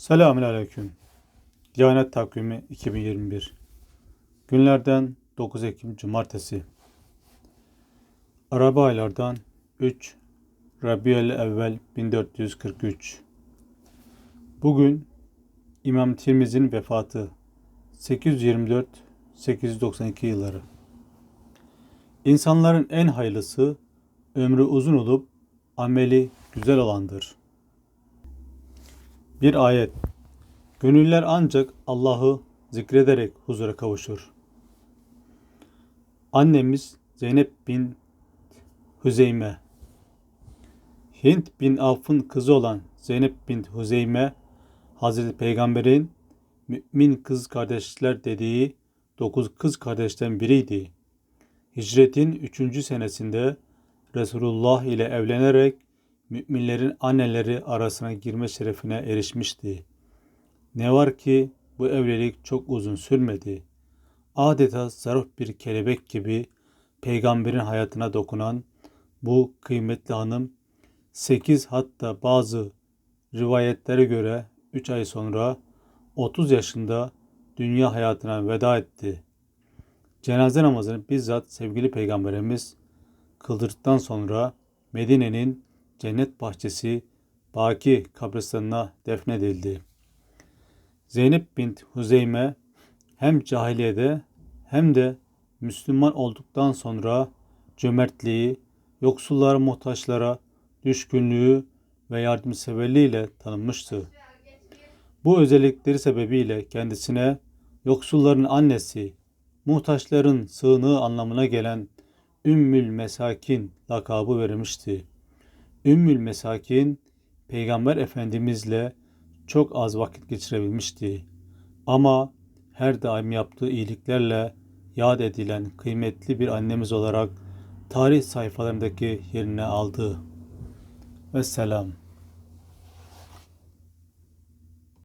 Selamünaleyküm. Diyanet Takvimi 2021. Günlerden 9 Ekim Cumartesi. Araba aylardan 3 Rabiül Evvel 1443. Bugün İmam Tirmizi'nin vefatı 824-892 yılları. İnsanların en hayırlısı ömrü uzun olup ameli güzel olandır. Bir ayet. Gönüller ancak Allah'ı zikrederek huzura kavuşur. Annemiz Zeynep bin Hüzeyme, Hint bin Avf'ın kızı olan Zeynep bin Hüzeyme, Hazreti Peygamber'in mümin kız kardeşler dediği dokuz kız kardeşten biriydi. Hicretin üçüncü senesinde Resulullah ile evlenerek müminlerin anneleri arasına girme şerefine erişmişti. Ne var ki bu evlilik çok uzun sürmedi. Adeta zarif bir kelebek gibi peygamberin hayatına dokunan bu kıymetli hanım 8 hatta bazı rivayetlere göre 3 ay sonra 30 yaşında dünya hayatına veda etti. Cenaze namazını bizzat sevgili peygamberimiz kıldırdıktan sonra Medine'nin cennet bahçesi Baki kabristanına defnedildi. Zeynep bint Huzeyme hem cahiliyede hem de Müslüman olduktan sonra cömertliği, yoksullara, muhtaçlara düşkünlüğü ve yardımseverliğiyle tanınmıştı. Bu özellikleri sebebiyle kendisine yoksulların annesi, muhtaçların sığınağı anlamına gelen Ümmül Mesakin lakabı verilmişti. Ümmül Mesakin Peygamber Efendimizle çok az vakit geçirebilmişti. Ama her daim yaptığı iyiliklerle yad edilen kıymetli bir annemiz olarak tarih sayfalarındaki yerini aldı. Vesselam.